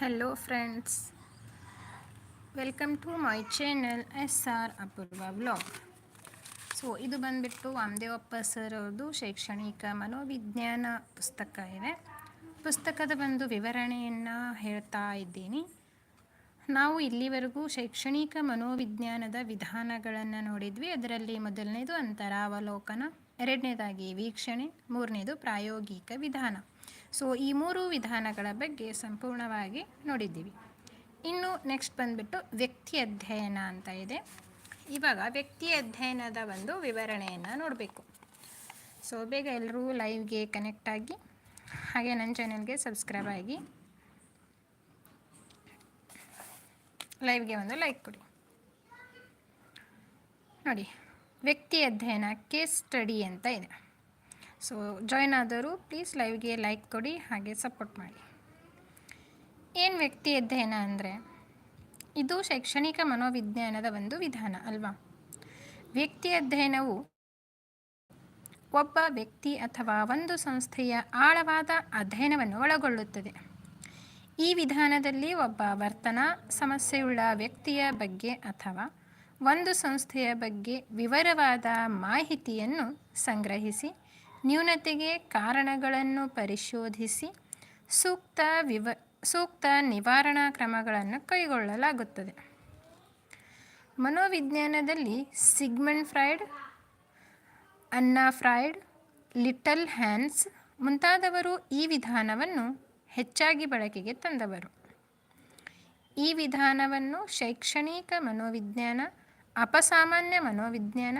Hello friends welcome to my channel S R Apoorva blog so ಇದು ಬಂದುಬಿಟ್ಟು Vamadevappa sir ಅವ್ರದ್ದು ಶೈಕ್ಷಣಿಕ ಮನೋವಿಜ್ಞಾನ ಪುಸ್ತಕ ಇದೆ. ಪುಸ್ತಕದ ಒಂದು ವಿವರಣೆಯನ್ನು ಹೇಳ್ತಾ ಇದ್ದೀನಿ. ನಾವು ಇಲ್ಲಿವರೆಗೂ ಶೈಕ್ಷಣಿಕ ಮನೋವಿಜ್ಞಾನದ ವಿಧಾನಗಳನ್ನು ನೋಡಿದ್ವಿ. ಅದರಲ್ಲಿ ಮೊದಲನೇದು ಅಂತರಾವಲೋಕನ, ಎರಡನೇದಾಗಿ ವೀಕ್ಷಣೆ, ಮೂರನೇದು ಪ್ರಾಯೋಗಿಕ ವಿಧಾನ. ಸೊ ಈ ಮೂರು ವಿಧಾನಗಳ ಬಗ್ಗೆ ಸಂಪೂರ್ಣವಾಗಿ ನೋಡಿದ್ದೀವಿ. ಇನ್ನು ನೆಕ್ಸ್ಟ್ ಬಂದುಬಿಟ್ಟು ವ್ಯಕ್ತಿ ಅಧ್ಯಯನ ಅಂತ ಇದೆ. ಇವಾಗ ವ್ಯಕ್ತಿ ಅಧ್ಯಯನದ ಒಂದು ವಿವರಣೆಯನ್ನು ನೋಡಬೇಕು. ಸೊ ಬೇಗ ಎಲ್ಲರೂ ಲೈವ್ಗೆ ಕನೆಕ್ಟ್ ಆಗಿ, ಹಾಗೆ ನನ್ನ ಚಾನೆಲ್ಗೆ ಸಬ್ಸ್ಕ್ರೈಬ್ ಆಗಿ ಲೈವ್ಗೆ ಒಂದು ಲೈಕ್ ಕೊಡಿ. ನೋಡಿ, ವ್ಯಕ್ತಿ ಅಧ್ಯಯನ ಕೇಸ್ ಸ್ಟಡಿ ಅಂತ ಇದೆ. ಸೊ ಜಾಯ್ನ್ ಆದವರು ಪ್ಲೀಸ್ ಲೈವ್ಗೆ ಲೈಕ್ ಕೊಡಿ, ಹಾಗೆ ಸಪೋರ್ಟ್ ಮಾಡಿ. ಏನು ವ್ಯಕ್ತಿ ಅಧ್ಯಯನ ಅಂದರೆ? ಇದು ಶೈಕ್ಷಣಿಕ ಮನೋವಿಜ್ಞಾನದ ಒಂದು ವಿಧಾನ ಅಲ್ವಾ? ವ್ಯಕ್ತಿ ಅಧ್ಯಯನವು ಒಬ್ಬ ವ್ಯಕ್ತಿ ಅಥವಾ ಒಂದು ಸಂಸ್ಥೆಯ ಆಳವಾದ ಅಧ್ಯಯನವನ್ನು ಒಳಗೊಳ್ಳುತ್ತದೆ. ಈ ವಿಧಾನದಲ್ಲಿ ಒಬ್ಬ ವರ್ತನಾ, ಸಮಸ್ಯೆಯುಳ್ಳ ವ್ಯಕ್ತಿಯ ಬಗ್ಗೆ ಅಥವಾ ಒಂದು ಸಂಸ್ಥೆಯ ಬಗ್ಗೆ ವಿವರವಾದ ಮಾಹಿತಿಯನ್ನು ಸಂಗ್ರಹಿಸಿ ನ್ಯೂನತೆಗೆ ಕಾರಣಗಳನ್ನು ಪರಿಶೋಧಿಸಿ ಸೂಕ್ತ ವಿವ, ಸೂಕ್ತ ನಿವಾರಣಾ ಕ್ರಮಗಳನ್ನು ಕೈಗೊಳ್ಳಲಾಗುತ್ತದೆ. ಮನೋವಿಜ್ಞಾನದಲ್ಲಿ Sigmund Freud Anna Freud little Hans ಮುಂತಾದವರು ಈ ವಿಧಾನವನ್ನು ಹೆಚ್ಚಾಗಿ ಬಳಕೆಗೆ ತಂದವರು. ಈ ವಿಧಾನವನ್ನು ಶೈಕ್ಷಣಿಕ ಮನೋವಿಜ್ಞಾನ, ಅಪಸಾಮಾನ್ಯ ಮನೋವಿಜ್ಞಾನ,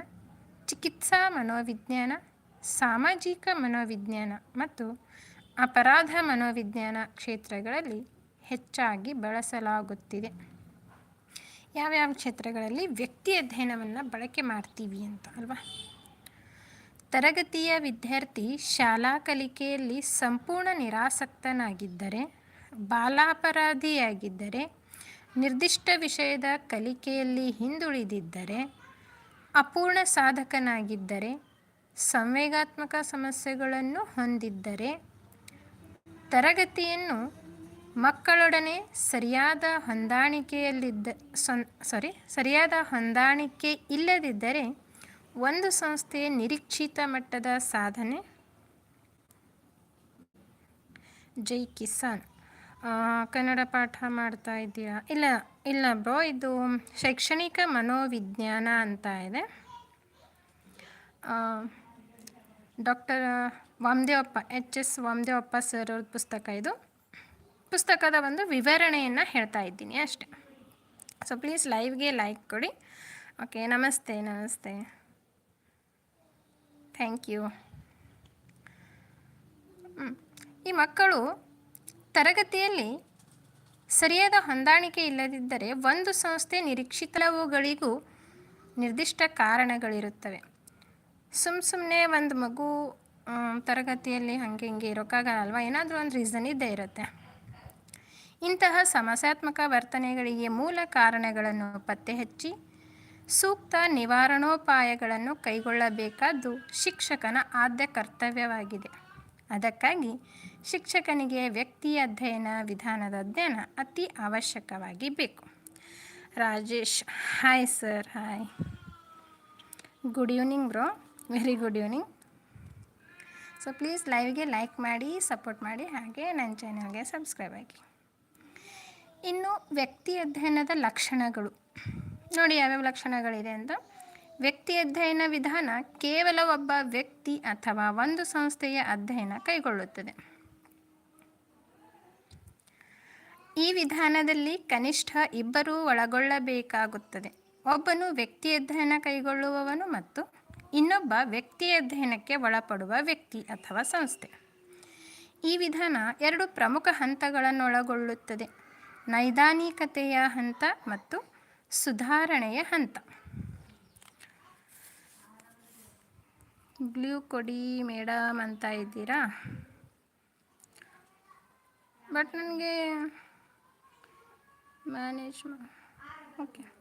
ಚಿಕಿತ್ಸಾ ಮನೋವಿಜ್ಞಾನ ಸಾಮಾಜಿಕ ಮನೋವಿಜ್ಞಾನ ಮತ್ತು ಅಪರಾಧ ಮನೋವಿಜ್ಞಾನ ಕ್ಷೇತ್ರಗಳಲ್ಲಿ ಹೆಚ್ಚಾಗಿ ಬಳಸಲಾಗುತ್ತಿದೆ. ಯಾವ್ಯಾವ ಕ್ಷೇತ್ರಗಳಲ್ಲಿ ವ್ಯಕ್ತಿ ಅಧ್ಯಯನವನ್ನು ಬಳಕೆ ಮಾಡ್ತೀವಿ ಅಂತ ಅಲ್ವಾ? ತರಗತಿಯ ವಿದ್ಯಾರ್ಥಿ ಶಾಲಾ ಕಲಿಕೆಯಲ್ಲಿ ಸಂಪೂರ್ಣ ನಿರಾಸಕ್ತನಾಗಿದ್ದರೆ, ಬಾಲಾಪರಾಧಿಯಾಗಿದ್ದರೆ, ನಿರ್ದಿಷ್ಟ ವಿಷಯದ ಕಲಿಕೆಯಲ್ಲಿ ಹಿಂದುಳಿದಿದ್ದರೆ, ಅಪೂರ್ಣ ಸಾಧಕನಾಗಿದ್ದರೆ ಸಂವೇಗಾತ್ಮಕ ಸಮಸ್ಯೆಗಳನ್ನು ಹೊಂದಿದ್ದರೆ ತರಗತಿಯನ್ನು ಮಕ್ಕಳೊಡನೆ ಸರಿಯಾದ ಹೊಂದಾಣಿಕೆಯಲ್ಲಿದ್ದ ಸಾರಿ ಸರಿಯಾದ ಹೊಂದಾಣಿಕೆ ಇಲ್ಲದಿದ್ದರೆ ಒಂದು ಸಂಸ್ಥೆಯ ನಿರೀಕ್ಷಿತ ಮಟ್ಟದ ಸಾಧನೆ. ಜೈ ಕಿಸಾನ್. ಕನ್ನಡ ಪಾಠ ಮಾಡ್ತಾ ಇದೆಯಾ ಇಲ್ಲ ಇಲ್ಲ ಬ್ರೋ, ಇದು ಶೈಕ್ಷಣಿಕ ಮನೋವಿಜ್ಞಾನ ಅಂತ ಇದೆ. Doctor Vamadevappa, H S Vamadevappa sir ಅವ್ರ ಪುಸ್ತಕ ಇದು. ಪುಸ್ತಕದ ಒಂದು ವಿವರಣೆಯನ್ನು ಹೇಳ್ತಾ ಇದ್ದೀನಿ ಅಷ್ಟೆ. ಸೊ ಪ್ಲೀಸ್ ಲೈವ್ಗೆ ಲೈಕ್ ಕೊಡಿ. ಓಕೆ ನಮಸ್ತೆ ನಮಸ್ತೆ. ಥ್ಯಾಂಕ್ ಯು ಈ ಮಕ್ಕಳು ತರಗತಿಯಲ್ಲಿ ಸರಿಯಾದ ಹೊಂದಾಣಿಕೆ ಇಲ್ಲದಿದ್ದರೆ ಒಂದು ಸಂಸ್ಥೆ ನಿರೀಕ್ಷಿತವುಗಳಿಗೂ ನಿರ್ದಿಷ್ಟ ಕಾರಣಗಳಿರುತ್ತವೆ. ಸುಮ್ಮ ಸುಮ್ಮನೆ ಒಂದು ಮಗು ತರಗತಿಯಲ್ಲಿ ಹಾಗೆ ಹಿಂಗೆ ಇರೋಕ್ಕಾಗಲ್ವ ಏನಾದರೂ ಒಂದು ರೀಸನ್ ಇದ್ದೇ ಇರುತ್ತೆ. ಇಂತಹ ಸಮಸ್ಯಾತ್ಮಕ ವರ್ತನೆಗಳಿಗೆ ಮೂಲ ಕಾರಣಗಳನ್ನು ಪತ್ತೆ ಹಚ್ಚಿ, ಸೂಕ್ತ ನಿವಾರಣೋಪಾಯಗಳನ್ನು ಕೈಗೊಳ್ಳಬೇಕಾದ್ದು ಶಿಕ್ಷಕನ ಆದ್ಯ ಕರ್ತವ್ಯವಾಗಿದೆ. ಅದಕ್ಕಾಗಿ ಶಿಕ್ಷಕನಿಗೆ ವ್ಯಕ್ತಿ ಅಧ್ಯಯನ, ವಿಧಾನದ ಅಧ್ಯಯನ ಅತಿ ಅವಶ್ಯಕವಾಗಿ ಬೇಕು. Rajesh hi sir hi good evening bro very good evening so please ಲೈವ್ಗೆ like ಮಾಡಿ ಸಪೋರ್ಟ್ ಮಾಡಿ, ಹಾಗೆ ನನ್ನ ಚಾನಲ್ಗೆ ಸಬ್ಸ್ಕ್ರೈಬ್ ಆಗಿ. ಇನ್ನು ವ್ಯಕ್ತಿ ಅಧ್ಯಯನದ ಲಕ್ಷಣಗಳು. ನೋಡಿ ಯಾವ್ಯಾವ ಲಕ್ಷಣಗಳಿದೆ ಅಂತ. ವ್ಯಕ್ತಿ ಅಧ್ಯಯನ ವಿಧಾನ ಕೇವಲ ಒಬ್ಬ ವ್ಯಕ್ತಿ ಅಥವಾ ಒಂದು ಸಂಸ್ಥೆಯ ಅಧ್ಯಯನ ಕೈಗೊಳ್ಳುತ್ತದೆ. ಈ ವಿಧಾನದಲ್ಲಿ ಕನಿಷ್ಠ ಇಬ್ಬರೂ ಒಳಗೊಳ್ಳಬೇಕಾಗುತ್ತದೆ. ಒಬ್ಬನು ವ್ಯಕ್ತಿ ಅಧ್ಯಯನ ಕೈಗೊಳ್ಳುವವನು ಮತ್ತು ಇನ್ನೊಬ್ಬ ವ್ಯಕ್ತಿ ಅಧ್ಯಯನಕ್ಕೆ ಒಳಪಡುವ ವ್ಯಕ್ತಿ ಅಥವಾ ಸಂಸ್ಥೆ. ಈ ವಿಧಾನ ಎರಡು ಪ್ರಮುಖ ಹಂತಗಳನ್ನು ಒಳಗೊಳ್ಳುತ್ತದೆ ನೈದಾನಿಕತೆಯ ಹಂತ ಮತ್ತು ಸುಧಾರಣೆಯ ಹಂತ. ಗ್ಲೂ ಕೊಡಿ ಮೇಡಮ್ ಅಂತ ಇದ್ದೀರಾ? ಬಟ್ ನನಗೆ ಮ್ಯಾನೇಜ್ ಓಕೆ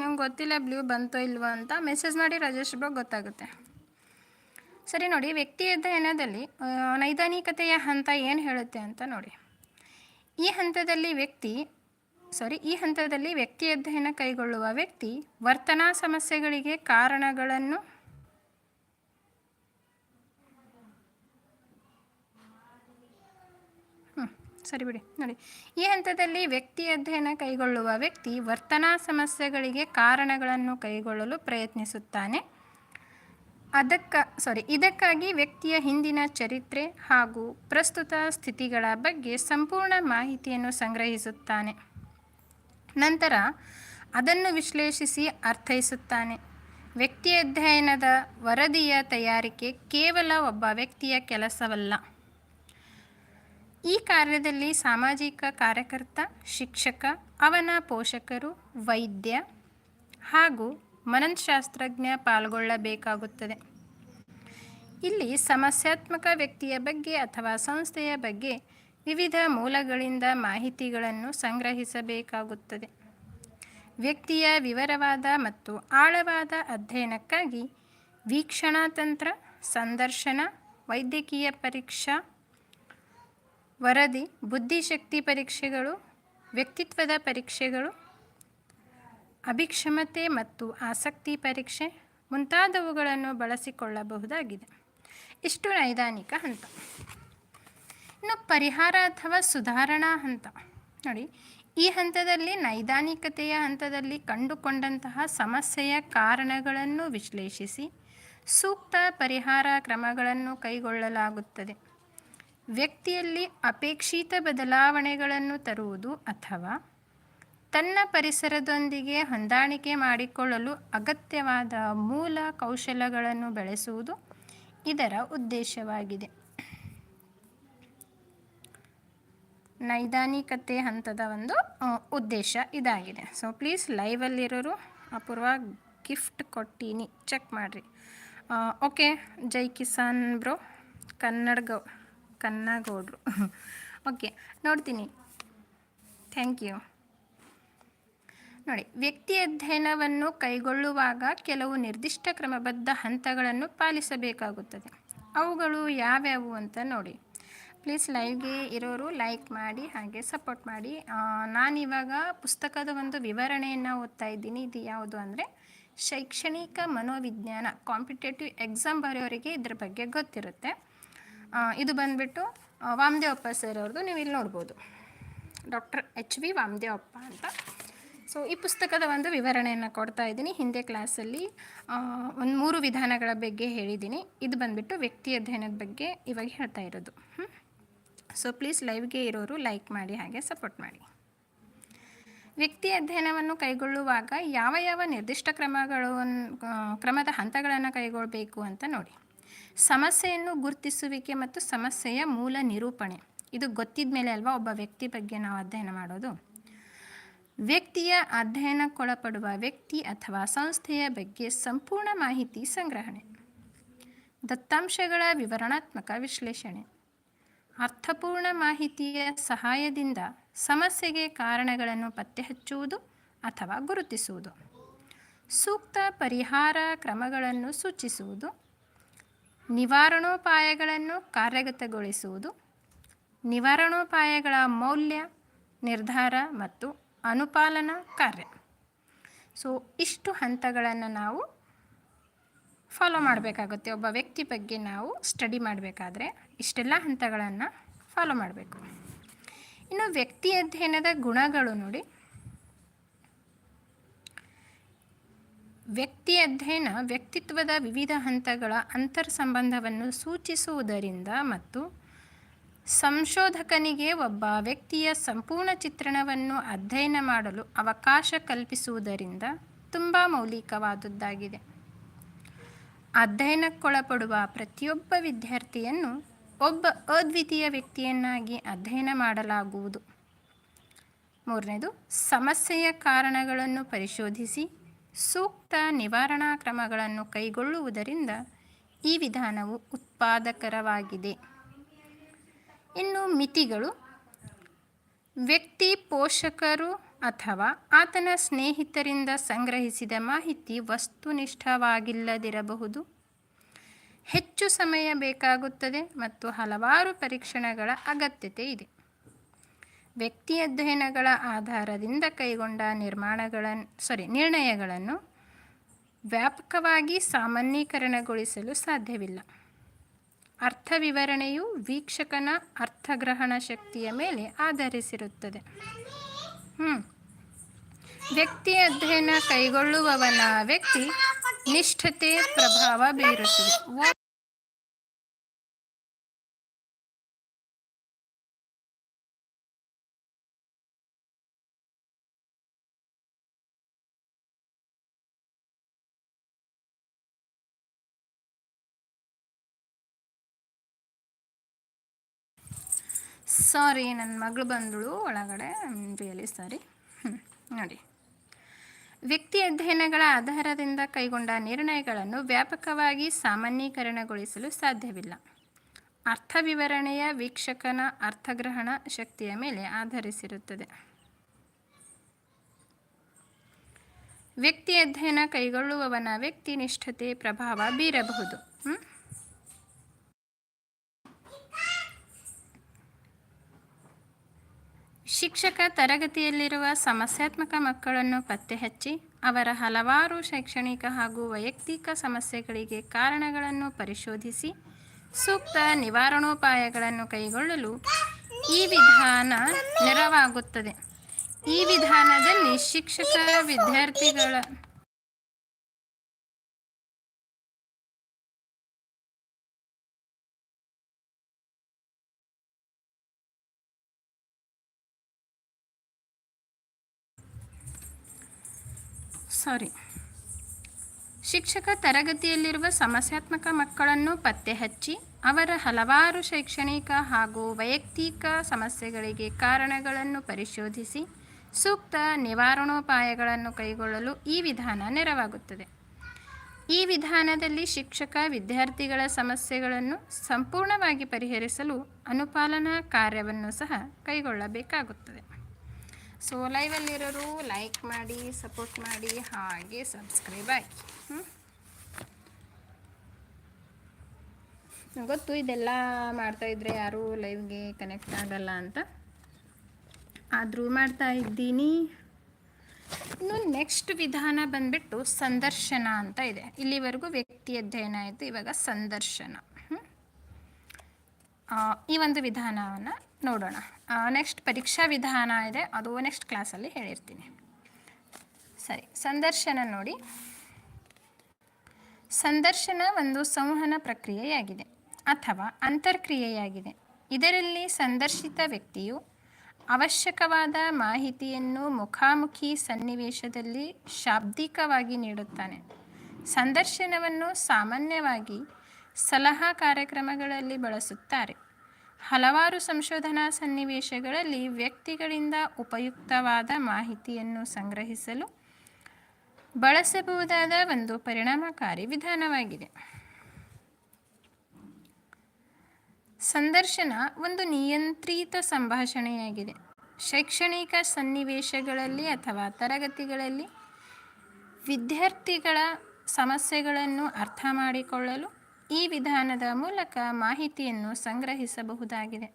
ನಂಗೆ ಗೊತ್ತಿಲ್ಲ ಬ್ಲೂ ಬಂತೋ ಇಲ್ವೋ ಅಂತ ಮೆಸೇಜ್ ಮಾಡಿ ರಾಜೇಶ್ ಬ್ರೋ ಗೊತ್ತಾಗುತ್ತೆ. ಸರಿ ನೋಡಿ, ವ್ಯಕ್ತಿ ಅಧ್ಯಯನದಲ್ಲಿ ನೈದಾನಿಕತೆಯ ಹಂತ ಏನು ಹೇಳುತ್ತೆ ಅಂತ ನೋಡಿ. ಈ ಹಂತದಲ್ಲಿ ವ್ಯಕ್ತಿ ಸಾರಿ ಈ ಹಂತದಲ್ಲಿ ವ್ಯಕ್ತಿ ಅಧ್ಯಯನ ಕೈಗೊಳ್ಳುವ ವ್ಯಕ್ತಿ ವರ್ತನಾ ಸಮಸ್ಯೆಗಳಿಗೆ ಕಾರಣಗಳನ್ನು ಸರಿ ಬಿಡಿ. ನೋಡಿ. ಈ ಹಂತದಲ್ಲಿ ವ್ಯಕ್ತಿ ಅಧ್ಯಯನ ಕೈಗೊಳ್ಳುವ ವ್ಯಕ್ತಿ ವರ್ತನಾ ಸಮಸ್ಯೆಗಳಿಗೆ ಕಾರಣಗಳನ್ನು ಕೈಗೊಳ್ಳಲು ಪ್ರಯತ್ನಿಸುತ್ತಾನೆ. ಅದಕ್ಕ ಸಾರಿ ಇದಕ್ಕಾಗಿ ವ್ಯಕ್ತಿಯ ಹಿಂದಿನ ಚರಿತ್ರೆ ಹಾಗೂ ಪ್ರಸ್ತುತ ಸ್ಥಿತಿಗಳ ಬಗ್ಗೆ ಸಂಪೂರ್ಣ ಮಾಹಿತಿಯನ್ನು ಸಂಗ್ರಹಿಸುತ್ತಾನೆ. ನಂತರ ಅದನ್ನು ವಿಶ್ಲೇಷಿಸಿ ಅರ್ಥೈಸುತ್ತಾನೆ. ವ್ಯಕ್ತಿ ಅಧ್ಯಯನದ ವರದಿಯ ತಯಾರಿಕೆ ಕೇವಲ ಒಬ್ಬ ವ್ಯಕ್ತಿಯ ಕೆಲಸವಲ್ಲ. ಈ ಕಾರ್ಯದಲ್ಲಿ ಸಾಮಾಜಿಕ ಕಾರ್ಯಕರ್ತ, ಶಿಕ್ಷಕ, ಅವನ ಪೋಷಕರು, ವೈದ್ಯ ಹಾಗೂ ಮನಃಶಾಸ್ತ್ರಜ್ಞ ಪಾಲ್ಗೊಳ್ಳಬೇಕಾಗುತ್ತದೆ. ಇಲ್ಲಿ ಸಮಸ್ಯಾತ್ಮಕ ವ್ಯಕ್ತಿಯ ಬಗ್ಗೆ ಅಥವಾ ಸಂಸ್ಥೆಯ ಬಗ್ಗೆ ವಿವಿಧ ಮೂಲಗಳಿಂದ ಮಾಹಿತಿಗಳನ್ನು ಸಂಗ್ರಹಿಸಬೇಕಾಗುತ್ತದೆ. ವ್ಯಕ್ತಿಯ ವಿವರವಾದ ಮತ್ತು ಆಳವಾದ ಅಧ್ಯಯನಕ್ಕಾಗಿ ವೀಕ್ಷಣಾ ತಂತ್ರ, ಸಂದರ್ಶನ, ವೈದ್ಯಕೀಯ ಪರೀಕ್ಷಾ ವರದಿ ಬುದ್ಧಿಶಕ್ತಿ ಪರೀಕ್ಷೆಗಳು, ವ್ಯಕ್ತಿತ್ವದ ಪರೀಕ್ಷೆಗಳು, ಅಭಿಕ್ಷಮತೆ ಮತ್ತು ಆಸಕ್ತಿ ಪರೀಕ್ಷೆ ಮುಂತಾದವುಗಳನ್ನು ಬಳಸಿಕೊಳ್ಳಬಹುದಾಗಿದೆ. ಇಷ್ಟು ನೈದಾನಿಕ ಹಂತ. ಇನ್ನು ಪರಿಹಾರ ಅಥವಾ ಸುಧಾರಣಾ ಹಂತ. ನೋಡಿ, ಈ ಹಂತದಲ್ಲಿ ನೈದಾನಿಕತೆಯ ಹಂತದಲ್ಲಿ ಕಂಡುಕೊಂಡಂತಹ ಸಮಸ್ಯೆಯ ಕಾರಣಗಳನ್ನು ವಿಶ್ಲೇಷಿಸಿ ಸೂಕ್ತ ಪರಿಹಾರ ಕ್ರಮಗಳನ್ನು ಕೈಗೊಳ್ಳಲಾಗುತ್ತದೆ. ವ್ಯಕ್ತಿಯಲ್ಲಿ ಅಪೇಕ್ಷಿತ ಬದಲಾವಣೆಗಳನ್ನು ತರುವುದು ಅಥವಾ ತನ್ನ ಪರಿಸರದೊಂದಿಗೆ ಹೊಂದಾಣಿಕೆ ಮಾಡಿಕೊಳ್ಳಲು ಅಗತ್ಯವಾದ ಮೂಲ ಕೌಶಲಗಳನ್ನು ಬೆಳೆಸುವುದು ಇದರ ಉದ್ದೇಶವಾಗಿದೆ. ನೈದಾನಿಕತೆ ಹಂತದ ಒಂದು ಉದ್ದೇಶ ಇದಾಗಿದೆ. ಸೊ ಪ್ಲೀಸ್ ಲೈವಲ್ಲಿರೋರು ಅಪೂರ್ವ ಗಿಫ್ಟ್ ಕೊಟ್ಟೀನಿ. ಚೆಕ್ ಮಾಡಿರಿ. Okay Jai Kisan bro. Kannada ಕನ್ನಗೌಡ್ರು ಓಕೆ ನೋಡ್ತೀನಿ. ಥ್ಯಾಂಕ್ ಯು ನೋಡಿ, ವ್ಯಕ್ತಿ ಅಧ್ಯಯನವನ್ನು ಕೈಗೊಳ್ಳುವಾಗ ಕೆಲವು ನಿರ್ದಿಷ್ಟ ಕ್ರಮಬದ್ಧ ಹಂತಗಳನ್ನು ಪಾಲಿಸಬೇಕಾಗುತ್ತದೆ. ಅವುಗಳು ಯಾವ್ಯಾವು ಅಂತ ನೋಡಿ. ಪ್ಲೀಸ್ ಲೈವ್ಗೆ ಇರೋರು ಲೈಕ್ ಮಾಡಿ, ಹಾಗೆ ಸಪೋರ್ಟ್ ಮಾಡಿ. ನಾನಿವಾಗ ಪುಸ್ತಕದ ಒಂದು ವಿವರಣೆಯನ್ನು ಓದ್ತಾ ಇದ್ದೀನಿ. ಇದು ಯಾವುದು ಅಂದರೆ ಶೈಕ್ಷಣಿಕ ಮನೋವಿಜ್ಞಾನ ಕಾಂಪಿಟೇಟಿವ್ ಎಕ್ಸಾಮ್ ಬರೆಯೋರಿಗೆ ಇದ್ರ ಬಗ್ಗೆ ಗೊತ್ತಿರುತ್ತೆ. ಇದು ಬಂದುಬಿಟ್ಟು ವಾಮದೇವಪ್ಪ ಸರ್ ಅವ್ರದ್ದು ನೀವು ಇಲ್ಲಿ ನೋಡ್ಬೋದು. ಡಾಕ್ಟರ್ ಎಚ್ ವಿ ವಾಮದೇವಪ್ಪ ಅಂತ. ಸೊ ಈ ಪುಸ್ತಕದ ಒಂದು ವಿವರಣೆಯನ್ನು ಕೊಡ್ತಾ ಇದ್ದೀನಿ. ಹಿಂದೆ ಕ್ಲಾಸಲ್ಲಿ ಒಂದು ಮೂರು ವಿಧಾನಗಳ ಬಗ್ಗೆ ಹೇಳಿದ್ದೀನಿ. ಇದು ಬಂದುಬಿಟ್ಟು ವ್ಯಕ್ತಿ ಅಧ್ಯಯನದ ಬಗ್ಗೆ ಇವಾಗ ಹೇಳ್ತಾ ಇರೋದು. ಸೊ ಪ್ಲೀಸ್ ಲೈವ್ಗೆ ಇರೋರು ಲೈಕ್ ಮಾಡಿ, ಹಾಗೆ ಸಪೋರ್ಟ್ ಮಾಡಿ. ವ್ಯಕ್ತಿ ಅಧ್ಯಯನವನ್ನು ಕೈಗೊಳ್ಳುವಾಗ ಯಾವ ಯಾವ ನಿರ್ದಿಷ್ಟ ಕ್ರಮಗಳು ಕ್ರಮದ ಹಂತಗಳನ್ನು ಕೈಗೊಳ್ಳಬೇಕು ಅಂತ ನೋಡಿ. ಸಮಸ್ಯೆಯನ್ನು ಗುರುತಿಸುವಿಕೆ ಮತ್ತು ಸಮಸ್ಯೆಯ ಮೂಲ ನಿರೂಪಣೆ. ಇದು ಗೊತ್ತಿದ ಮೇಲೆ ಅಲ್ವಾ ಒಬ್ಬ ವ್ಯಕ್ತಿ ಬಗ್ಗೆ ನಾವು ಅಧ್ಯಯನ ಮಾಡೋದು. ವ್ಯಕ್ತಿಯ ಅಧ್ಯಯನಕ್ಕೊಳಪಡುವ ವ್ಯಕ್ತಿ ಅಥವಾ ಸಂಸ್ಥೆಯ ಬಗ್ಗೆ ಸಂಪೂರ್ಣ ಮಾಹಿತಿ ಸಂಗ್ರಹಣೆ. ದತ್ತಾಂಶಗಳ ವಿವರಣಾತ್ಮಕ ವಿಶ್ಲೇಷಣೆ. ಅರ್ಥಪೂರ್ಣ ಮಾಹಿತಿಯ ಸಹಾಯದಿಂದ ಸಮಸ್ಯೆಗೆ ಕಾರಣಗಳನ್ನು ಪತ್ತೆಹಚ್ಚುವುದು ಅಥವಾ ಗುರುತಿಸುವುದು. ಸೂಕ್ತ ಪರಿಹಾರ ಕ್ರಮಗಳನ್ನು ಸೂಚಿಸುವುದು. ನಿವಾರಣೋಪಾಯಗಳನ್ನು ಕಾರ್ಯಗತಗೊಳಿಸುವುದು, ನಿವಾರಣೋಪಾಯಗಳ ಮೌಲ್ಯ, ನಿರ್ಧಾರ ಮತ್ತು ಅನುಪಾಲನಾ ಕಾರ್ಯ. ಸೊ ಇಷ್ಟು ಹಂತಗಳನ್ನು ನಾವು ಫಾಲೋ ಮಾಡಬೇಕಾಗುತ್ತೆ. ಒಬ್ಬ ವ್ಯಕ್ತಿ ಬಗ್ಗೆ ನಾವು ಸ್ಟಡಿ ಮಾಡಬೇಕಾದ್ರೆ ಇಷ್ಟೆಲ್ಲ ಹಂತಗಳನ್ನು ಫಾಲೋ ಮಾಡಬೇಕು. ಇನ್ನು ವ್ಯಕ್ತಿ ಅಧ್ಯಯನದ ಗುಣಗಳು ನೋಡಿ. ವ್ಯಕ್ತಿ ಅಧ್ಯಯನ ವ್ಯಕ್ತಿತ್ವದ ವಿವಿಧ ಹಂತಗಳ ಅಂತರ್ ಸಂಬಂಧವನ್ನು ಸೂಚಿಸುವುದರಿಂದ ಮತ್ತು ಸಂಶೋಧಕನಿಗೆ ಒಬ್ಬ ವ್ಯಕ್ತಿಯ ಸಂಪೂರ್ಣ ಚಿತ್ರಣವನ್ನು ಅಧ್ಯಯನ ಮಾಡಲು ಅವಕಾಶ ಕಲ್ಪಿಸುವುದರಿಂದ ತುಂಬ ಮೌಲಿಕವಾದದ್ದಾಗಿದೆ. ಅಧ್ಯಯನಕ್ಕೊಳಪಡುವ ಪ್ರತಿಯೊಬ್ಬ ವಿದ್ಯಾರ್ಥಿಯನ್ನು ಒಬ್ಬ ಅದ್ವಿತೀಯ ವ್ಯಕ್ತಿಯನ್ನಾಗಿ ಅಧ್ಯಯನ ಮಾಡಲಾಗುವುದು. ಮೂರನೇದು, ಸಮಸ್ಯೆಯ ಕಾರಣಗಳನ್ನು ಪರಿಶೋಧಿಸಿ. ಸೂಕ್ತ ನಿವಾರಣಾ ಕ್ರಮಗಳನ್ನು ಕೈಗೊಳ್ಳುವುದರಿಂದ ಈ ವಿಧಾನವು ಉತ್ಪಾದಕರವಾಗಿದೆ. ಇನ್ನು ಮಿತಿಗಳು. ವ್ಯಕ್ತಿ ಪೋಷಕರು ಅಥವಾ ಆತನ ಸ್ನೇಹಿತರಿಂದ ಸಂಗ್ರಹಿಸಿದ ಮಾಹಿತಿ ವಸ್ತುನಿಷ್ಠವಾಗಿಲ್ಲದಿರಬಹುದು. ಹೆಚ್ಚು ಸಮಯ ಬೇಕಾಗುತ್ತದೆ ಮತ್ತು ಹಲವಾರು ಪರೀಕ್ಷಣಗಳ ಅಗತ್ಯತೆ ಇದೆ. ವ್ಯಕ್ತಿ ಅಧ್ಯಯನಗಳ ಆಧಾರದಿಂದ ಕೈಗೊಂಡ ನಿರ್ಮಾಣಗಳನ್ನು ಸಾರಿ ನಿರ್ಣಯಗಳನ್ನು ವ್ಯಾಪಕವಾಗಿ ಸಾಮಾನ್ಯೀಕರಣಗೊಳಿಸಲು ಸಾಧ್ಯವಿಲ್ಲ. ಅರ್ಥ ವಿವರಣೆಯು ವೀಕ್ಷಕನ ಅರ್ಥಗ್ರಹಣ ಶಕ್ತಿಯ ಮೇಲೆ ಆಧರಿಸಿರುತ್ತದೆ. ಹ್ಞೂ ವ್ಯಕ್ತಿ ಅಧ್ಯಯನ ಕೈಗೊಳ್ಳುವವನ ವ್ಯಕ್ತಿ ನಿಷ್ಠತೆ, ಪ್ರಭಾವ ಬೀರುತ್ತದೆ. ಸಾರಿ ನನ್ನ ಮಗಳು ಬಂದಳು, ಒಳಗಡೆ ರಿಯಲಿ ಸಾರಿ. ನೋಡಿ. ವ್ಯಕ್ತಿ ಅಧ್ಯಯನಗಳ ಆಧಾರದಿಂದ ಕೈಗೊಂಡ ನಿರ್ಣಯಗಳನ್ನು ವ್ಯಾಪಕವಾಗಿ ಸಾಮಾನ್ಯೀಕರಣಗೊಳಿಸಲು ಸಾಧ್ಯವಿಲ್ಲ. ಅರ್ಥ ವಿವರಣೆಯ ವೀಕ್ಷಕನ ಅರ್ಥಗ್ರಹಣ ಶಕ್ತಿಯ ಮೇಲೆ ಆಧರಿಸಿರುತ್ತದೆ. ವ್ಯಕ್ತಿ ಅಧ್ಯಯನ ಕೈಗೊಳ್ಳುವವನ ವ್ಯಕ್ತಿ ನಿಷ್ಠತೆ ಪ್ರಭಾವ ಬೀರಬಹುದು. ಶಿಕ್ಷಕ ತರಗತಿಯಲ್ಲಿರುವ ಸಮಸ್ಯಾತ್ಮಕ ಮಕ್ಕಳನ್ನು ಪತ್ತೆ ಹಚ್ಚಿ ಅವರ ಹಲವಾರು ಶೈಕ್ಷಣಿಕ ಹಾಗೂ ವೈಯಕ್ತಿಕ ಸಮಸ್ಯೆಗಳಿಗೆ ಕಾರಣಗಳನ್ನು ಪರಿಶೋಧಿಸಿ ಸೂಕ್ತ ನಿವಾರಣೋಪಾಯಗಳನ್ನು ಕೈಗೊಳ್ಳಲು ಈ ವಿಧಾನ ನೆರವಾಗುತ್ತದೆ. ಈ ವಿಧಾನದಲ್ಲಿ ಶಿಕ್ಷಕ ವಿದ್ಯಾರ್ಥಿಗಳ ಸಾರಿ. ಶಿಕ್ಷಕ ತರಗತಿಯಲ್ಲಿರುವ ಸಮಸ್ಯಾತ್ಮಕ ಮಕ್ಕಳನ್ನು ಪತ್ತೆ ಹಚ್ಚಿ, ಅವರ ಹಲವಾರು ಶೈಕ್ಷಣಿಕ ಹಾಗೂ ವೈಯಕ್ತಿಕ ಸಮಸ್ಯೆಗಳಿಗೆ ಕಾರಣಗಳನ್ನು ಪರಿಶೋಧಿಸಿ, ಸೂಕ್ತ ನಿವಾರಣೋಪಾಯಗಳನ್ನು ಕೈಗೊಳ್ಳಲು ಈ ವಿಧಾನ ನೆರವಾಗುತ್ತದೆ. ಈ ವಿಧಾನದಲ್ಲಿ ಶಿಕ್ಷಕ ವಿದ್ಯಾರ್ಥಿಗಳ ಸಮಸ್ಯೆಗಳನ್ನು ಸಂಪೂರ್ಣವಾಗಿ ಪರಿಹರಿಸಲು ಅನುಪಾಲನಾ ಕಾರ್ಯವನ್ನು ಸಹ ಕೈಗೊಳ್ಳಬೇಕಾಗುತ್ತದೆ. ಸೊ ಲೈವಲ್ಲಿರೋರು ಲೈಕ್ ಮಾಡಿ ಸಪೋರ್ಟ್ ಮಾಡಿ, ಹಾಗೆ ಸಬ್ಸ್ಕ್ರೈಬ್ ಆಗಿ. ಹ್ಞೂ ಗೊತ್ತು ಇದೆಲ್ಲ ಮಾಡ್ತಾಯಿದ್ರೆ ಯಾರೂ ಲೈವ್ಗೆ ಕನೆಕ್ಟ್ ಆಗಲ್ಲ ಅಂತ. ಆದರೂ ಮಾಡ್ತಾ ಇದ್ದೀನಿ. ಇನ್ನು ನೆಕ್ಸ್ಟ್ ವಿಧಾನ ಬಂದ್ಬಿಟ್ಟು ಸಂದರ್ಶನ ಅಂತ ಇದೆ. ಇಲ್ಲಿವರೆಗೂ ವ್ಯಕ್ತಿ ಅಧ್ಯಯನ ಆಯಿತು, ಇವಾಗ ಸಂದರ್ಶನ. ಈ ಒಂದು ವಿಧಾನವನ್ನು ನೋಡೋಣ. ನೆಕ್ಸ್ಟ್ ಪರೀಕ್ಷಾ ವಿಧಾನ ಇದೆ. ಅದು ನೆಕ್ಸ್ಟ್ ಕ್ಲಾಸಲ್ಲಿ ಹೇಳಿರ್ತೀನಿ. ಸರಿ, ಸಂದರ್ಶನ ನೋಡಿ. ಸಂದರ್ಶನ ಒಂದು ಸಂವಹನ ಪ್ರಕ್ರಿಯೆಯಾಗಿದೆ ಅಥವಾ ಅಂತರ್ಕ್ರಿಯೆಯಾಗಿದೆ. ಇದರಲ್ಲಿ ಸಂದರ್ಶಿತ ವ್ಯಕ್ತಿಯು ಅವಶ್ಯಕವಾದ ಮಾಹಿತಿಯನ್ನು ಮುಖಾಮುಖಿ ಸನ್ನಿವೇಶದಲ್ಲಿ ಶಾಬ್ದಿಕವಾಗಿ ನೀಡುತ್ತಾನೆ. ಸಂದರ್ಶನವನ್ನು ಸಾಮಾನ್ಯವಾಗಿ ಸಲಹಾ ಕಾರ್ಯಕ್ರಮಗಳಲ್ಲಿ ಬಳಸುತ್ತಾರೆ. ಹಲವಾರು ಸಂಶೋಧನಾ ಸನ್ನಿವೇಶಗಳಲ್ಲಿ ವ್ಯಕ್ತಿಗಳಿಂದ ಉಪಯುಕ್ತವಾದ ಮಾಹಿತಿಯನ್ನು ಸಂಗ್ರಹಿಸಲು ಬಳಸಬಹುದಾದ ಒಂದು ಪರಿಣಾಮಕಾರಿ ವಿಧಾನವಾಗಿದೆ. ಸಂದರ್ಶನ ಒಂದು ನಿಯಂತ್ರಿತ ಸಂಭಾಷಣೆಯಾಗಿದೆ. ಶೈಕ್ಷಣಿಕ ಸನ್ನಿವೇಶಗಳಲ್ಲಿ ಅಥವಾ ತರಗತಿಗಳಲ್ಲಿ ವಿದ್ಯಾರ್ಥಿಗಳ ಸಮಸ್ಯೆಗಳನ್ನು ಅರ್ಥ ಮಾಡಿಕೊಳ್ಳಲು ಈ ವಿಧಾನದ ಮೂಲಕ ಮಾಹಿತಿಯನ್ನು ಸಂಗ್ರಹಿಸಬಹುದಾಗಿದೆ.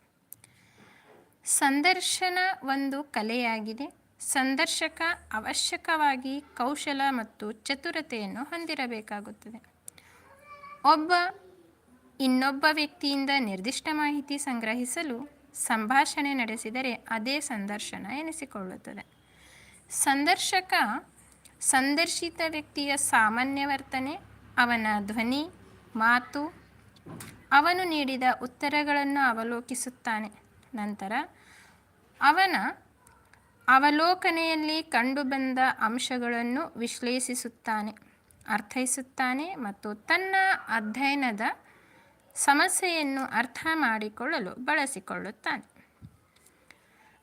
ಸಂದರ್ಶನ ಒಂದು ಕಲೆಯಾಗಿದೆ. ಸಂದರ್ಶಕ ಅವಶ್ಯಕವಾಗಿ ಕೌಶಲ ಮತ್ತು ಚತುರತೆಯನ್ನು ಹೊಂದಿರಬೇಕಾಗುತ್ತದೆ. ಒಬ್ಬ, ಇನ್ನೊಬ್ಬ ವ್ಯಕ್ತಿಯಿಂದ ನಿರ್ದಿಷ್ಟ ಮಾಹಿತಿ ಸಂಗ್ರಹಿಸಲು ಸಂಭಾಷಣೆ ನಡೆಸಿದರೆ ಅದೇ ಸಂದರ್ಶನ ಎನಿಸಿಕೊಳ್ಳುತ್ತದೆ. ಸಂದರ್ಶಕ ಸಂದರ್ಶಿತ ವ್ಯಕ್ತಿಯ ಸಾಮಾನ್ಯ ವರ್ತನೆ, ಅವನ ಧ್ವನಿ ಮಾತು ಅವನು ನೀಡಿದ ಉತ್ತರಗಳನ್ನು ಅವಲೋಕಿಸುತ್ತಾನೆ. ನಂತರ ಅವನ ಅವಲೋಕನೆಯಲ್ಲಿ ಕಂಡುಬಂದ ಅಂಶಗಳನ್ನು ವಿಶ್ಲೇಷಿಸುತ್ತಾನೆ, ಅರ್ಥೈಸುತ್ತಾನೆ ಮತ್ತು ತನ್ನ ಅಧ್ಯಯನದ ಸಮಸ್ಯೆಯನ್ನು ಅರ್ಥ ಮಾಡಿಕೊಳ್ಳಲು ಬಳಸಿಕೊಳ್ಳುತ್ತಾನೆ.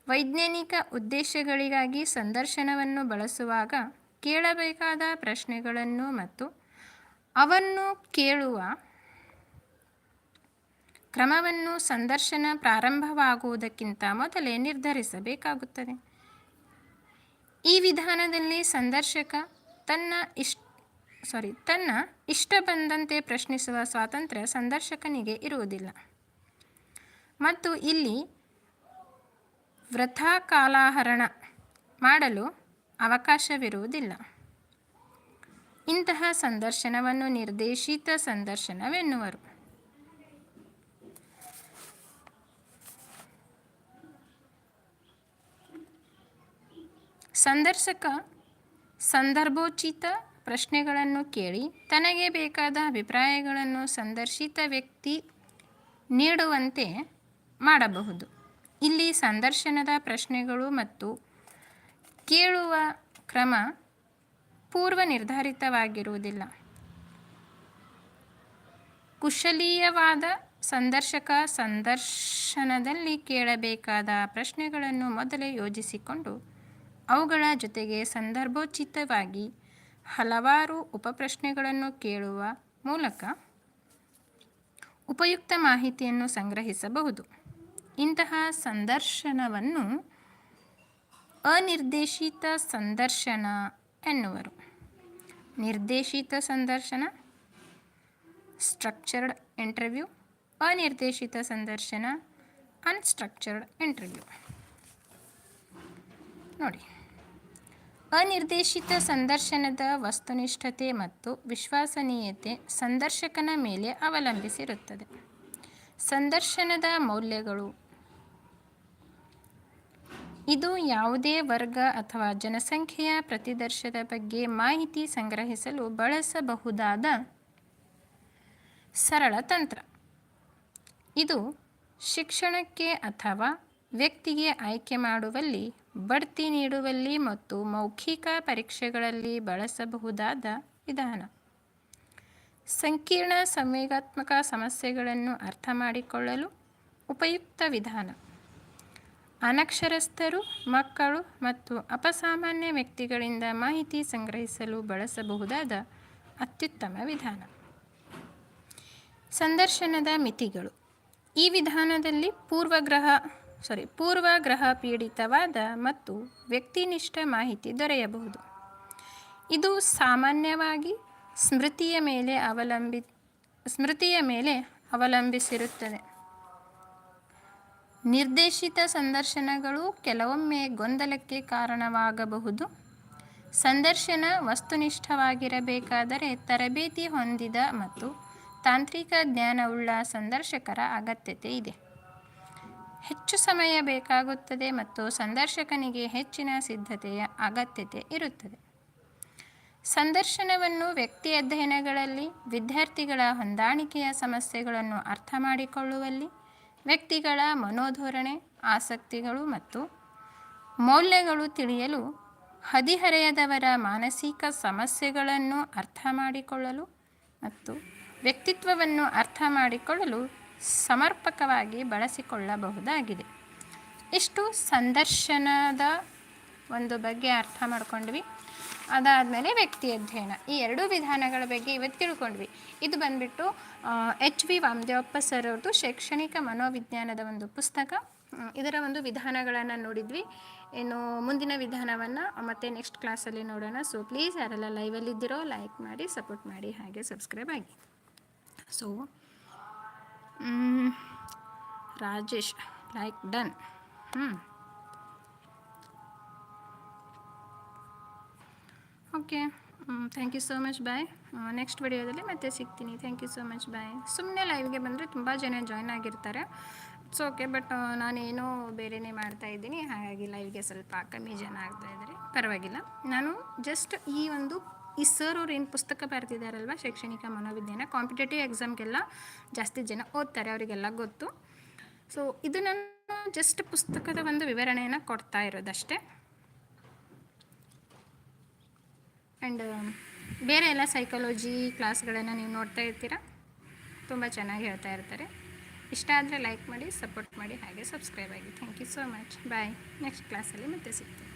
ವೈಜ್ಞಾನಿಕ ಉದ್ದೇಶಗಳಿಗಾಗಿ ಸಂದರ್ಶನವನ್ನು ಬಳಸುವಾಗ ಕೇಳಬೇಕಾದ ಪ್ರಶ್ನೆಗಳನ್ನು ಮತ್ತು ಅವನ್ನು ಕೇಳುವ ಕ್ರಮವನ್ನು ಸಂದರ್ಶನ ಪ್ರಾರಂಭವಾಗುವುದಕ್ಕಿಂತ ಮೊದಲೇ ನಿರ್ಧರಿಸಬೇಕಾಗುತ್ತದೆ. ಈ ವಿಧಾನದಲ್ಲಿ ಸಂದರ್ಶಕ ತನ್ನ ಇಷ್ಟ ಸಾರಿ ತನ್ನ ಇಷ್ಟ ಬಂದಂತೆ ಪ್ರಶ್ನಿಸುವ ಸ್ವಾತಂತ್ರ್ಯ ಸಂದರ್ಶಕನಿಗೆ ಇರುವುದಿಲ್ಲ. ಮತ್ತು ಇಲ್ಲಿ ವೃಥಾ ಕಾಲಾಹರಣ ಮಾಡಲು ಅವಕಾಶವಿರುವುದಿಲ್ಲ. ಇಂತಹ ಸಂದರ್ಶನವನ್ನು ನಿರ್ದೇಶಿತ ಸಂದರ್ಶನವೆನ್ನುವರು. ಸಂದರ್ಶಕ ಸಂದರ್ಭೋಚಿತ ಪ್ರಶ್ನೆಗಳನ್ನು ಕೇಳಿ ತನಗೆ ಬೇಕಾದ ಅಭಿಪ್ರಾಯಗಳನ್ನು ಸಂದರ್ಶಿತ ವ್ಯಕ್ತಿ ನೀಡುವಂತೆ ಮಾಡಬಹುದು. ಇಲ್ಲಿ ಸಂದರ್ಶನದ ಪ್ರಶ್ನೆಗಳು ಮತ್ತು ಕೇಳುವ ಕ್ರಮ ಪೂರ್ವ ನಿರ್ಧಾರಿತವಾಗಿರುವುದಿಲ್ಲ ಕುಶಲೀಯವಾದ ಸಂದರ್ಶಕ ಸಂದರ್ಶನದಲ್ಲಿ ಕೇಳಬೇಕಾದ ಪ್ರಶ್ನೆಗಳನ್ನು ಮೊದಲೇ ಯೋಜಿಸಿಕೊಂಡು ಅವುಗಳ ಜೊತೆಗೆ ಸಂದರ್ಭೋಚಿತವಾಗಿ ಹಲವಾರು ಉಪಪ್ರಶ್ನೆಗಳನ್ನು ಕೇಳುವ ಮೂಲಕ ಉಪಯುಕ್ತ ಮಾಹಿತಿಯನ್ನು ಸಂಗ್ರಹಿಸಬಹುದು. ಇಂತಹ ಸಂದರ್ಶನವನ್ನು ಅನಿರ್ದೇಶಿತ ಸಂದರ್ಶನ ಎನ್ನುವರು. ನಿರ್ದೇಶಿತ ಸಂದರ್ಶನ ಸ್ಟ್ರಕ್ಚರ್ಡ್ ಇಂಟರ್ವ್ಯೂ ಅನಿರ್ದೇಶಿತ ಸಂದರ್ಶನ ಅನ್ಸ್ಟ್ರಕ್ಚರ್ಡ್ ಇಂಟರ್ವ್ಯೂ ನೋಡಿ. ಅನಿರ್ದೇಶಿತ ಸಂದರ್ಶನದ ವಸ್ತುನಿಷ್ಠತೆ ಮತ್ತು ವಿಶ್ವಾಸನೀಯತೆ ಸಂದರ್ಶಕನ ಮೇಲೆ ಅವಲಂಬಿಸಿರುತ್ತದೆ. ಸಂದರ್ಶನದ ಮೌಲ್ಯಗಳು ಇದು ಯಾವುದೇ ವರ್ಗ ಅಥವಾ ಜನಸಂಖ್ಯೆಯ ಪ್ರತಿದರ್ಶದ ಬಗ್ಗೆ ಮಾಹಿತಿ ಸಂಗ್ರಹಿಸಲು ಬಳಸಬಹುದಾದ ಸರಳ ತಂತ್ರ. ಇದು ಶಿಕ್ಷಣಕ್ಕೆ ಅಥವಾ ವ್ಯಕ್ತಿಗೆ ಆಯ್ಕೆ ಮಾಡುವಲ್ಲಿ, ಬಡ್ತಿ ನೀಡುವಲ್ಲಿ ಮತ್ತು ಮೌಖಿಕ ಪರೀಕ್ಷೆಗಳಲ್ಲಿ ಬಳಸಬಹುದಾದ ವಿಧಾನ. ಸಂಕೀರ್ಣ ಸಂವೇಗಾತ್ಮಕ ಸಮಸ್ಯೆಗಳನ್ನು ಅರ್ಥ ಮಾಡಿಕೊಳ್ಳಲು ಉಪಯುಕ್ತ ವಿಧಾನ. ಅನಕ್ಷರಸ್ಥರು, ಮಕ್ಕಳು ಮತ್ತು ಅಪಸಾಮಾನ್ಯ ವ್ಯಕ್ತಿಗಳಿಂದ ಮಾಹಿತಿ ಸಂಗ್ರಹಿಸಲು ಬಳಸಬಹುದಾದ ಅತ್ಯುತ್ತಮ ವಿಧಾನ. ಸಂದರ್ಶನದ ಮಿತಿಗಳು. ಈ ವಿಧಾನದಲ್ಲಿ ಪೂರ್ವಗ್ರಹ ಸಾರಿ ಪೂರ್ವಗ್ರಹ ಪೀಡಿತವಾದ ಮತ್ತು ವ್ಯಕ್ತಿನಿಷ್ಠ ಮಾಹಿತಿ ದೊರೆಯಬಹುದು. ಇದು ಸಾಮಾನ್ಯವಾಗಿ ಸ್ಮೃತಿಯ ಮೇಲೆ ಅವಲಂಬಿ, ಸ್ಮೃತಿಯ ಮೇಲೆ ಅವಲಂಬಿಸಿರುತ್ತದೆ. ನಿರ್ದೇಶಿತ ಸಂದರ್ಶನಗಳು ಕೆಲವೊಮ್ಮೆ ಗೊಂದಲಕ್ಕೆ ಕಾರಣವಾಗಬಹುದು. ಸಂದರ್ಶನ ವಸ್ತುನಿಷ್ಠವಾಗಿರಬೇಕಾದರೆ ತರಬೇತಿ ಹೊಂದಿದ ಮತ್ತು ತಾಂತ್ರಿಕ ಜ್ಞಾನವುಳ್ಳ ಸಂದರ್ಶಕರ ಅಗತ್ಯತೆ ಇದೆ. ಹೆಚ್ಚು ಸಮಯ ಬೇಕಾಗುತ್ತದೆ ಮತ್ತು ಸಂದರ್ಶಕನಿಗೆ ಹೆಚ್ಚಿನ ಸಿದ್ಧತೆಯ ಅಗತ್ಯತೆ ಇರುತ್ತದೆ. ಸಂದರ್ಶನವನ್ನು ವ್ಯಕ್ತಿ ಅಧ್ಯಯನಗಳಲ್ಲಿ ವಿದ್ಯಾರ್ಥಿಗಳ ಹೊಂದಾಣಿಕೆಯ ಸಮಸ್ಯೆಗಳನ್ನು ಅರ್ಥ ಮಾಡಿಕೊಳ್ಳುವಲ್ಲಿ ವ್ಯಕ್ತಿಗಳ ಮನೋಧೋರಣೆ, ಆಸಕ್ತಿಗಳು ಮತ್ತು ಮೌಲ್ಯಗಳು ತಿಳಿಯಲು ಹದಿಹರೆಯದವರ ಮಾನಸಿಕ ಸಮಸ್ಯೆಗಳನ್ನು ಅರ್ಥ ಮಾಡಿಕೊಳ್ಳಲು ಮತ್ತು ವ್ಯಕ್ತಿತ್ವವನ್ನು ಅರ್ಥ ಮಾಡಿಕೊಳ್ಳಲು ಸಮರ್ಪಕವಾಗಿ ಬಳಸಿಕೊಳ್ಳಬಹುದಾಗಿದೆ. ಇಷ್ಟು ಸಂದರ್ಶನದ ಒಂದು ಬಗ್ಗೆ ಅರ್ಥ ಮಾಡ್ಕೊಂಡ್ವಿ. ಅದಾದಮೇಲೆ ವ್ಯಕ್ತಿ ಅಧ್ಯಯನ. ಈ ಎರಡೂ ವಿಧಾನಗಳ ಬಗ್ಗೆ ಇವತ್ತು ತಿಳ್ಕೊಂಡ್ವಿ. ಇದು ಬಂದುಬಿಟ್ಟು ಎಚ್ ವಿ ವಾಮದೇವಪ್ಪ ಸರ್ ಅವ್ರದ್ದು ಶೈಕ್ಷಣಿಕ ಮನೋವಿಜ್ಞಾನದ ಒಂದು ಪುಸ್ತಕ. ಇದರ ಒಂದು ವಿಧಾನಗಳನ್ನು ನೋಡಿದ್ವಿ. ಇನ್ನು ಮುಂದಿನ ವಿಧಾನವನ್ನು ಮತ್ತೆ ನೆಕ್ಸ್ಟ್ ಕ್ಲಾಸಲ್ಲಿ ನೋಡೋಣ. ಸೊ ಪ್ಲೀಸ್ ಯಾರೆಲ್ಲ ಲೈವಲ್ಲಿದ್ದೀರೋ ಲೈಕ್ ಮಾಡಿ ಸಪೋರ್ಟ್ ಮಾಡಿ, ಹಾಗೆ ಸಬ್ಸ್ಕ್ರೈಬ್ ಆಗಿ. ಸೊ ರಾಜೇಶ್ ಲೈಕ್ ಡನ್ ಹ್ಞೂ okay thank you so much bye next ವಿಡಿಯೋದಲ್ಲಿ ಮತ್ತೆ ಸಿಗ್ತೀನಿ. Thank you so much bye ಸುಮ್ಮನೆ ಲೈವ್ಗೆ ಬಂದರೆ ತುಂಬ ಜನ ಜಾಯ್ನ್ ಆಗಿರ್ತಾರೆ. ಇಟ್ಸ್ ಓಕೆ ಬಟ್ ನಾನೇನೋ ಬೇರೆನೇ ಮಾಡ್ತಾ ಇದ್ದೀನಿ. ಹಾಗಾಗಿ ಲೈವ್ಗೆ ಸ್ವಲ್ಪ ಕಮ್ಮಿ ಜನ ಆಗ್ತಾ ಇದ್ದಾರೆ. ಪರವಾಗಿಲ್ಲ. ನಾನು ಜಸ್ಟ್ ಈ ಒಂದು, ಈ ಸರ್ ಅವ್ರು ಏನು ಪುಸ್ತಕ ಬರೆದಿದ್ದಾರಲ್ವ? ಶೈಕ್ಷಣಿಕ ಮನೋವಿಜ್ಞಾನ ಕಾಂಪಿಟೇಟಿವ್ ಎಕ್ಸಾಮ್ಗೆಲ್ಲ ಜಾಸ್ತಿ ಜನ ಓದ್ತಾರೆ, ಅವರಿಗೆಲ್ಲ ಗೊತ್ತು. ಸೊ ಇದು ನಾನು ಜಸ್ಟ್ ಪುಸ್ತಕದ ಒಂದು ವಿವರಣೆಯನ್ನು ಕೊಡ್ತಾ ಇರೋದಷ್ಟೇ. ಆ್ಯಂಡ್ ಬೇರೆ ಎಲ್ಲ ಸೈಕಾಲಜಿ ಕ್ಲಾಸ್ಗಳನ್ನು ನೀವು ನೋಡ್ತಾ ಇರ್ತೀರಾ? ತುಂಬ ಚೆನ್ನಾಗಿ ಹೇಳ್ತಾ ಇರ್ತಾರೆ. ಇಷ್ಟ ಆದರೆ ಲೈಕ್ ಮಾಡಿ ಸಪೋರ್ಟ್ ಮಾಡಿ, ಹಾಗೆ ಸಬ್ಸ್ಕ್ರೈಬ್ ಆಗಿ. Thank you so much bye next ಕ್ಲಾಸಲ್ಲಿ ಮತ್ತೆ ಸಿಗ್ತೀನಿ.